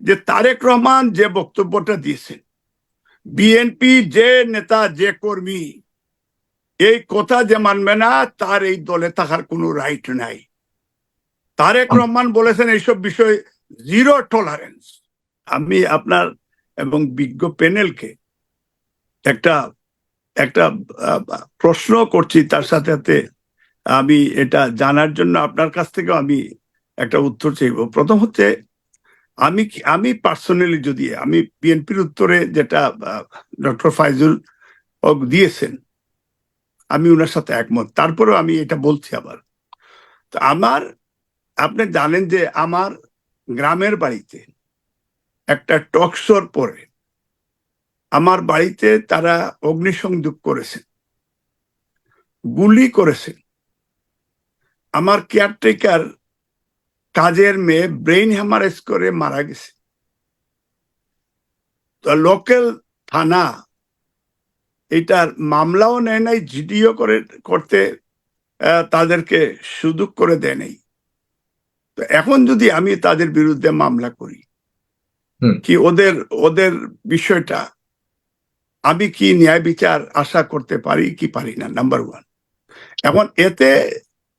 যে তারেক রহমান যে বক্তব্যটা দিয়েছেন বিএনপি যে নেতা, যে কর্মী, এই কথা যে মানবে না, তার এই দলে থাকার কোনো রাইট নাই। তারেক রহমান বলেছেন এইসব বিষয়ে জিরো টলারেন্স আমি আপনার এবং বিজ্ঞ প্যানেলকে একটা একটা প্রশ্ন করছি তার সাথে সাথে আমি এটা জানার জন্য আপনার কাছ থেকেও আমি একটা উত্তর চাইব। প্রথম হচ্ছে আমি আমি পার্সোনালি যদি, আমি বিএনপির উত্তরে যেটা ডক্টর ফাইজুল হক দিয়েছেন, আমি ওনার সাথে একমত। তারপরেও আমি এটা বলছি আবার। তো আমার, আপনি জানেন যে আমার গ্রামের বাড়িতে একটা টকশোর পরে আমার বাড়িতে তারা অগ্নিসংযোগ করেছেন গুলি করেছেন আমার কেয়ারটেকার কাজের মেয়ে ব্রেইন হ্যামারেজ করে মারা গেছে। তো লোকাল থানা এটার মামলাও নেয় নাই জিডিও করে করতে তাদেরকে সুযোগ করে দেয় নাই। তো এখন যদি আমি তাদের বিরুদ্ধে মামলা করি কি ওদের ওদের বিষয়টা আমি কি ন্যায় বিচার আশা করতে পারি কি পারি না? নাম্বার ওয়ান এখন এতে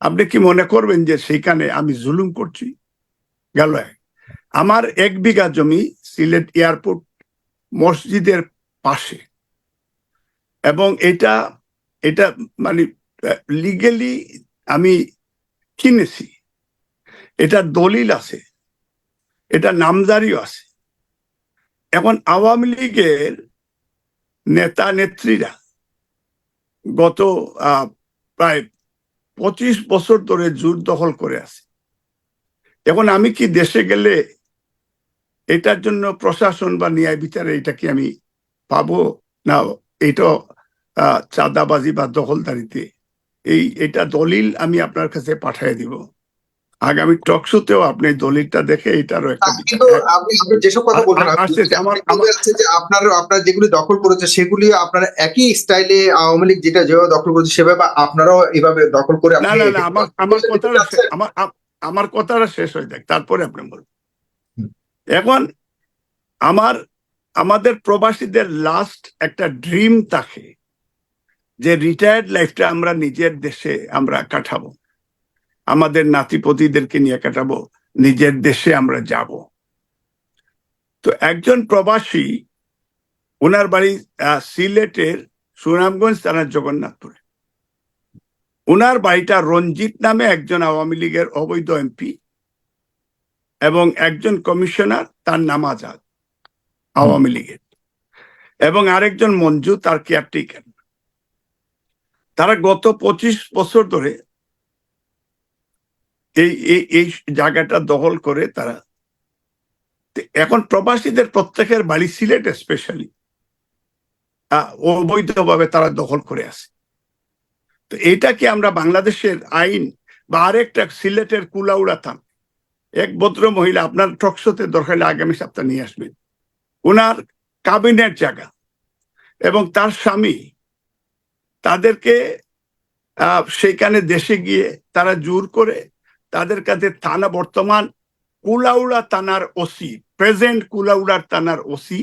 আপনি কি মনে করবেন যে সেইখানে আমি জুলুম করছি? গেল আমার এক বিঘা জমি সিলেট এয়ারপোর্ট মসজিদের পাশে। এবং এটা এটা মানে লিগেলি আমি কিনেছি। এটা দলিল আছে। এটা নামজারিও আছে। এখন আওয়ামী লীগের নেতা নেত্রীরা গত প্রায় পঁচিশ বছর ধরে জোর দখল করে আছে। এখন আমি কি দেশে গেলে এটার জন্য প্রশাসন বা ন্যায় বিচারে এটা কি আমি পাবো? না, এটা চাঁদাবাজি বা দখলদারিতে এই, এটা দলিল আমি আপনার কাছে পাঠিয়ে দিব। আগামী টকশোতেও আপনি দলিলটা দেখে এটারও একটা কিন্তু আপনি আপনি যেসব কথা বলছেন আমার- যে আপনার আপনার যেগুলি দখল করেছে সেগুলি আপনার একই স্টাইলে আওয়ামী লীগ যেটা যেভাবে দখল করেছে সেভাবে আপনারাও এভাবে দখল করে না না না আমার আমার কথাটা আমার আমার কথাটা শেষ হয়ে যাক তারপরে আপনি বলুন। এখন আমার আমাদের প্রবাসীদের লাস্ট একটা ড্রিম থাকে যে রিটায়ার্ড লাইফটা আমরা নিজের দেশে আমরা কাটাবো আমাদের নাতিপতিদেরকে নিয়ে কাটাবো নিজের দেশে আমরা যাব। তো একজন প্রবাসী ওনার বাড়ি সিলেটের সুনামগঞ্জ থানার জগন্নাথপুরে। ওনার বাড়িটা রঞ্জিত নামে একজন আওয়ামী লীগের অবৈধ এমপি এবং একজন কমিশনার তার নাম আজাদ আওয়ামী লীগের। এবং আরেকজন মঞ্জু তার কেয়ারটেকার। তারা গত পঁচিশ বছর ধরে এই এই জায়গাটা দখল করে তারা। এখন প্রবাসীদের প্রত্যেকের বাড়ি সিলেট স্পেশালি অবৈধভাবে তারা দখল করে আছে তো এটা কি আমরা বাংলাদেশের আইন বা আরেকটা সিলেটের কুলাউড়া থান। এক ভদ্র মহিলা আপনার টকশোতে দরকার হলে আগামী সপ্তাহ নিয়ে আসবেন। ওনার কাবিনেট জায়গা। এবং তার স্বামী তাদেরকে সেখানে দেশে গিয়ে তারা জোর করে তাদের কাছে থানা বর্তমান কুলাউড়া থানার ওসি প্রেজেন্ট কুলাউড়ার থানার ওসি।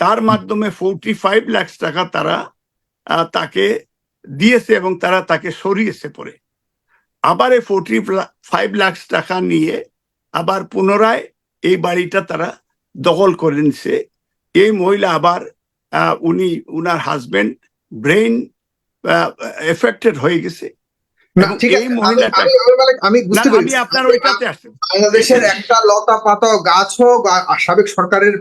তার মাধ্যমে ফোরটি ফাইভ লাখ টাকা তারা তাকে দিয়েছে এবং তারা তাকে সরিয়েছে পরে। আবার এই ফোরটি ফাইভ লাখ টাকা নিয়ে আবার পুনরায় এই বাড়িটা তারা দখল করে নিছে এই মহিলা আবার উনি, উনার হাজবেন্ড ব্রেইন এফেক্টেড হয়ে গেছে। বাংলাদেশের একটা লতা পাতা সাবেক সরকারের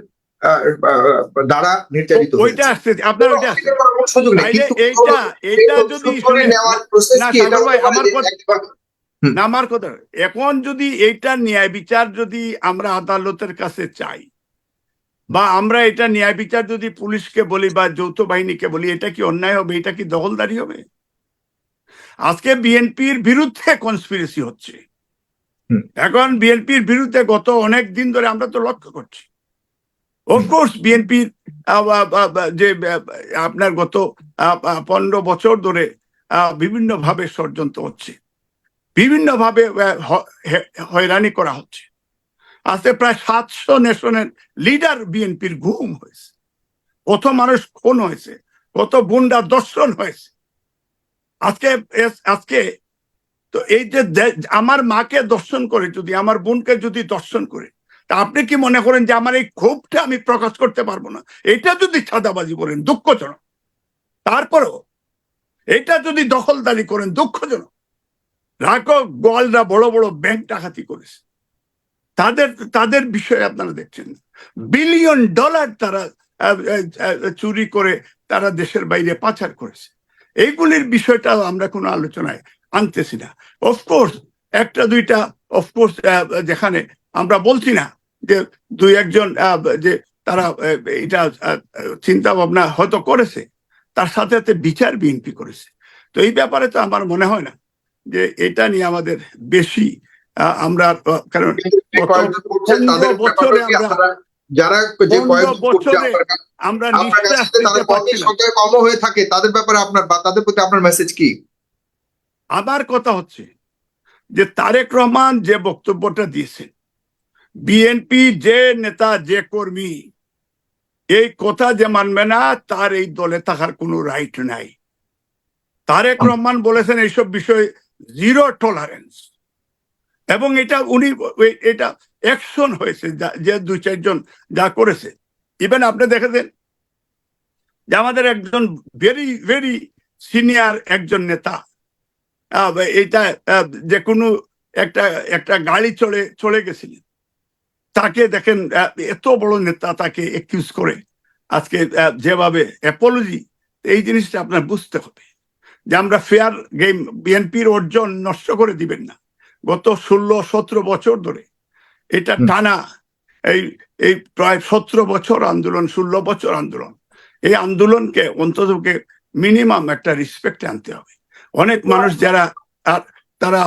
দ্বারা নির্যাতিত ওইটা আসছে আপনার ওইটা আসছে। অস্বীকার করার কোনো সুযোগ নেই এইটা এইটা যদি সুদ করে শুনে- নেওয়ার process না, কি? এটা সাগর ভাই, হতে পারে আমার কথা- না আমার কথা এখন যদি এইটা ন্যায় বিচার যদি আমরা আদালতের কাছে চাই বা আমরা এটা ন্যায় বিচার যদি পুলিশকে বলি বা যৌথ বাহিনীকে বলি এটা কি অন্যায় হবে? এটা কি দখলদারি হবে? আজকে বিএনপির বিরুদ্ধে কনস্পিরেসি হচ্ছে। এখন বিএনপির বিরুদ্ধে গত অনেক দিন ধরে আমরা তো লক্ষ্য করছি। অফকোর্স বিএনপির যে আপনার গত পনেরো বছর ধরে বিভিন্ন ভাবে ষড়যন্ত্র হচ্ছে। বিভিন্ন ভাবে হয়রানি করা হচ্ছে। আজকে প্রায় সাতশো নেশনের লিডার বিএনপির ঘুম হয়েছে। কত মানুষ খুন হয়েছে কত গুন্ডা দর্শন হয়েছে। আজকে আজকে, তো এই যে আমার মাকে দর্শন করে, যদি আমার বোনকে যদি দর্শন করে, তা আপনি কি মনে করেন যে আমার এই ক্ষোভটা আমি প্রকাশ করতে পারব না? এটা যদি ছাদাবাজি করেন দুঃখজনক। তারপরেও, এটা যদি দখলদারি করেন, দুঃখজনক। রাখো, গোয়ালরা বড় বড় ব্যাংক ডাকাতি করেছে। তাদের তাদের বিষয়ে আপনারা দেখছেন। বিলিয়ন ডলার তারা চুরি করে তারা দেশের বাইরে পাচার করেছে। এইগুলির বিষয়টা আমরা কোনো আলোচনায় আনতেছি না। অফকোর্স একটা দুইটা অফকোর্স যেখানে আমরা বলছি না যে দুই একজন যে তারা এটা চিন্তা ভাবনা হয়তো করেছে তার সাথে সাথে বিচার বিএনপি করেছে। তো এই ব্যাপারে তো আমার মনে হয় না যে এটা নিয়ে আমাদের বেশি আমরা কারণ বছরে আমরা- যারা যে আমরা কর্মীর হয়ে থাকে তাদের ব্যাপারে আপনার বা তাদের প্রতি আপনার মেসেজ কি? আমার কথা হচ্ছে যে তারেক রহমান যে বক্তব্যটা দিয়েছেন বিএনপি যে নেতা যে কর্মী এই কথা যে মানবে না তার এই দলে থাকার কোনো রাইট নাই। তারেক রহমান বলেছেন এইসব বিষয়ে জিরো টলারেন্স এবং এটা উনি এটা অ্যাকশন হয়েছে, যে দুই চারজন যা করেছে। ইভেন আপনি দেখেছেন যে আমাদের একজন ভেরি ভেরি সিনিয়র একজন নেতা এটা যে কোনো একটা একটা গাড়ি চলে চলে গেছিলেন। তাকে দেখেন এত বড় নেতা তাকে একিউজ করে আজকে যেভাবে অ্যাপোলজি এই জিনিসটা আপনার বুঝতে হবে। যে আমরা ফেয়ার গেম বিএনপির অর্জন নষ্ট করে দিবেন না। গত ষোলো, সতেরো বছর ধরে এটা টানা। এই এই প্রায় সতেরো বছর আন্দোলন ষোলো বছর আন্দোলন। এই আন্দোলনকে অন্তত মিনিমাম একটা রেসপেক্ট আনতে হবে। অনেক মানুষ যারা আর তারা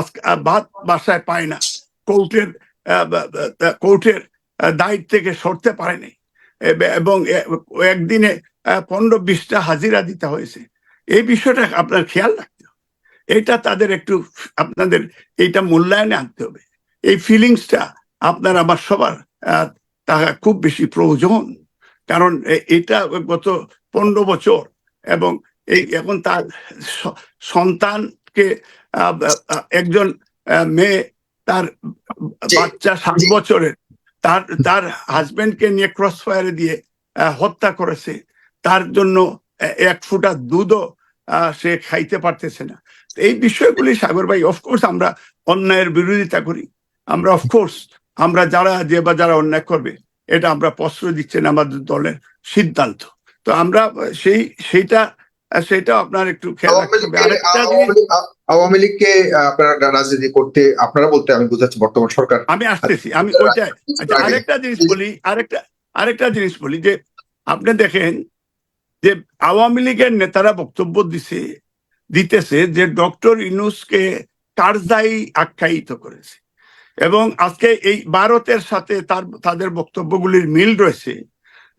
ভাত বাসায় পায় না। কোর্টের কোর্টের দায়িত্ব থেকে সরতে পারেনি এবং একদিনে পনেরো বিশটা হাজিরা দিতে হয়েছে। এই বিষয়টা আপনার খেয়াল রাখতে হবে। এটা তাদের একটু আপনাদের এইটা মূল্যায়নে আনতে হবে। এই ফিলিংসটা আপনার আমার সবার তাহা খুব বেশি প্রয়োজন। কারণ এটা গত পনেরো বছর এবং এই এখন তার সন্তানকে একজন মেয়ে তার বাচ্চা সাত বছরের তার তার হাজবেন্ডকে নিয়ে ক্রস ফায়ারে দিয়ে আহ, হত্যা করেছে। তার জন্য এক ফুটা দুধও আহ, সে খাইতে পারতেছে না। এই বিষয়গুলি সাগর ভাই অফকোর্স আমরা অন্যায়ের বিরোধিতা করি। আমরা অফকোর্স আমরা যারা যে বা যারা অন্যায় করবে এটা আমরা প্রশ্রয় দিচ্ছেন আমাদের দলের সিদ্ধান্ত। তো আমরা সেই সেইটা সেটা আপনার একটু খেয়াল আওয়ামী লীগকে আপনারা রাজনীতি করতে আপনারা বলতে আমি বুঝাচ্ছি বর্তমান সরকার আমি আসতেছি আমি ওইটাই আচ্ছা আরেকটা জিনিস বলি আরেকটা আরেকটা জিনিস বলি যে আপনি দেখেন যে আওয়ামী লীগের নেতারা বক্তব্য দিছে দিতেছে যে ডক্টর ইনুসকে কারজাই আখ্যায়িত করেছে। এবং আজকে এই ভারতের সাথে তার, তাদের বক্তব্যগুলির মিল রয়েছে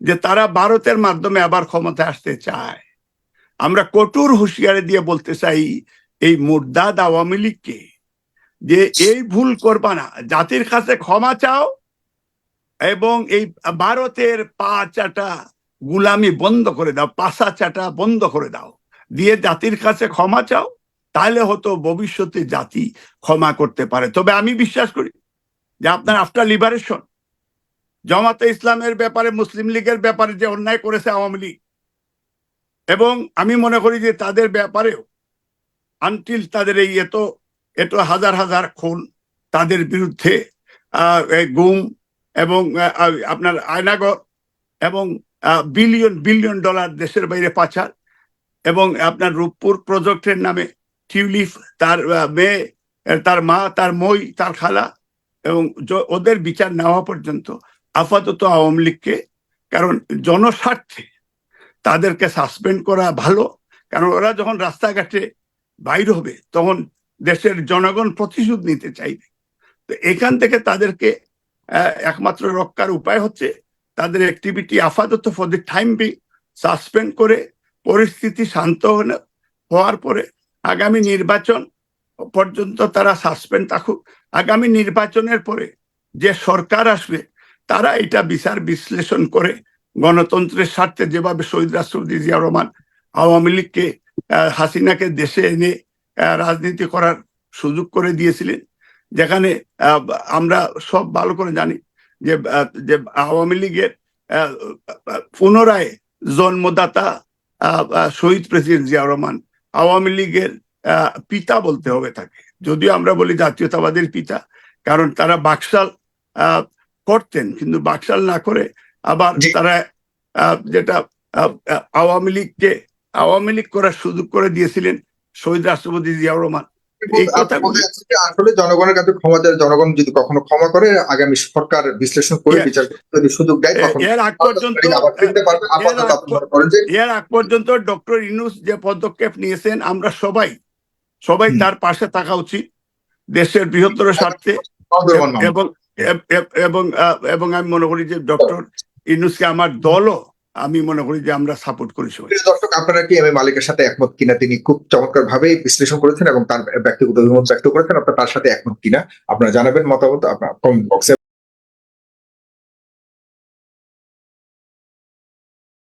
যে তারা ভারতের মাধ্যমে আবার ক্ষমতায় আসতে চায়। আমরা কঠোর হুঁশিয়ারি দিয়ে বলতে চাই এই মুর্দাদ আওয়ামী লীগকে যে এই ভুল করবা না, জাতির কাছে ক্ষমা চাও এবং এই ভারতের পা চাটা গুলামি বন্ধ করে দাও, পাশা চাটা বন্ধ করে দাও, দিয়ে জাতির কাছে ক্ষমা চাও। তাহলে হয়তো ভবিষ্যতে জাতি ক্ষমা করতে পারে। তবে আমি বিশ্বাস করি যে আপনার আফটার লিবারেশন জামাতে ইসলামের ব্যাপারে, মুসলিম লীগের ব্যাপারে যে অন্যায় করেছে আওয়ামী লীগ, এবং আমি মনে করি যে তাদের ব্যাপারেও আনটিল তাদের এই এত এত হাজার হাজার খুন তাদের বিরুদ্ধে গুম এবং আপনার আয়নাগর এবং বিলিয়ন বিলিয়ন ডলার দেশের বাইরে পাচার এবং আপনার রূপপুর প্রজেক্টের নামে টিউলিপ, তার মেয়ে তার মা, তার মই, তার খালা এবং ওদের বিচার নেওয়া পর্যন্ত আপাতত আওয়ামী লীগকে, কারণ জনস্বার্থে তাদেরকে সাসপেন্ড করা ভালো। কারণ ওরা যখন রাস্তাঘাটে বাইর হবে, তখন দেশের জনগণ প্রতিশোধ নিতে চাইবে। তো এখান থেকে তাদেরকে একমাত্র রক্ষার উপায় হচ্ছে তাদের অ্যাক্টিভিটি আপাতত for the time be suspend করে, পরিস্থিতি শান্ত হওয়ার পরে আগামী নির্বাচন পর্যন্ত তারা সাসপেন্ড থাকুক। আগামী নির্বাচনের পরে যে সরকার আসবে, তারা এটা বিচার বিশ্লেষণ করে গণতন্ত্রের স্বার্থে যেভাবে শহীদ রাষ্ট্রপতি জিয়া রহমান আওয়ামী লীগকে হাসিনাকে দেশে এনে রাজনীতি করার সুযোগ করে দিয়েছিলেন, যেখানে আমরা সব ভালো করে জানি যে যে আওয়ামী লীগের পুনরায় জন্মদাতা শহীদ প্রেসিডেন্ট জিয়া রহমান আওয়ামী লীগের পিতা বলতে হবে তাকে। যদিও আমরা বলি জাতীয়তাবাদের পিতা কারণ তারা বাকশাল আহ, করতেন কিন্তু বাকশাল না করে আবার তারা আহ, যেটা আওয়ামী লীগকে আওয়ামী লীগ করার সুযোগ করে দিয়েছিলেন শহীদ রাষ্ট্রপতি জিয়াউর রহমান। আসলে জনগণের কাছে ক্ষমা দেয় জনগণ যদি কখনো ক্ষমা করে আগামী সরকার বিশ্লেষণ করে. বিচার যদি সুযোগ দেয় এর আগ পর্যন্ত এর আগ পর্যন্ত ডক্টর ইনুস যে পদক্ষেপ নিয়েছেন আমরা সবাই সবাই তার পাশে থাকা উচিত। দেশের বৃহত্তর স্বার্থে এব- এবং এবং আমি মনে করি যে ডক্টর ইনুসকে আমার দলও আমি মনে করি যে আমরা সাপোর্ট করি সবাই। দর্শক, আপনারা কি আমি মালিকের সাথে একমত কিনা তিনি খুব চমৎকার ভাবে বিশ্লেষণ করেছেন এবং তার ব্যক্তিগত অভিমত ব্যক্ত করেছেন, আপনার তার সাথে একমত কিনা, আপনারা জানাবেন মতামত, আপনার কমেন্ট বক্সে